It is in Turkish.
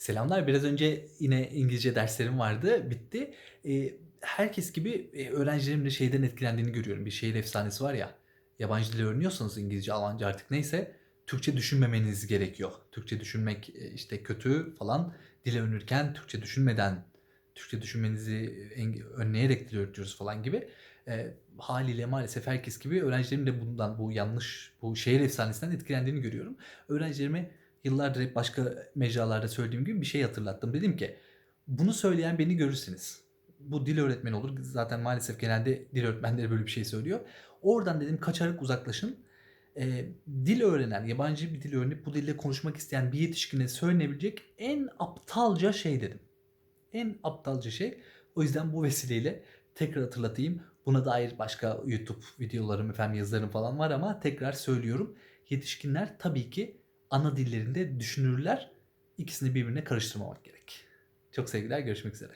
Selamlar. Biraz önce yine İngilizce derslerim vardı. Bitti. Eee, herkes gibi, eee, öğrencilerimin de şeyden etkilendiğini görüyorum. Bir şehir efsanesi var ya, yabancı dil öğreniyorsanız İngilizce, Almanca artık neyse, Türkçe düşünmemeniz gerekiyor. Türkçe düşünmek, eee, işte kötü falan. Dil öğrenirken Türkçe düşünmeden, Türkçe düşünmenizi önleyerek dil öğretiyoruz falan gibi. Eee, hâliyle maalesef herkes gibi öğrencilerimin de bundan, bu yanlış, bu şehir efsanesinden etkilendiğini görüyorum. Öğrencilerime yıllardır hep başka mecralarda söylediğim gibi bir şey hatırlattım. Dedim ki, bunu söyleyen beni görürseniz, bu dil öğretmeni olur. Zaten maalesef genelde dil öğretmenleri böyle bir şey söylüyor. Oradan dedim kaçarak uzaklaşın. Eee, dil öğrenen, yabancı bir dil öğrenip bu dilde konuşmak isteyen bir yetişkine söylenebilecek en aptalca şey dedim. En aptalca şey. O yüzden bu vesileyle tekrar hatırlatayım. Buna dair başka YouTube videolarım, efendim yazılarım falan var ama tekrar söylüyorum. Yetişkinler tabii ki ana dillerinde düşünürler. İkisini birbirine karıştırmamak gerek. Çok sevgiler, görüşmek üzere.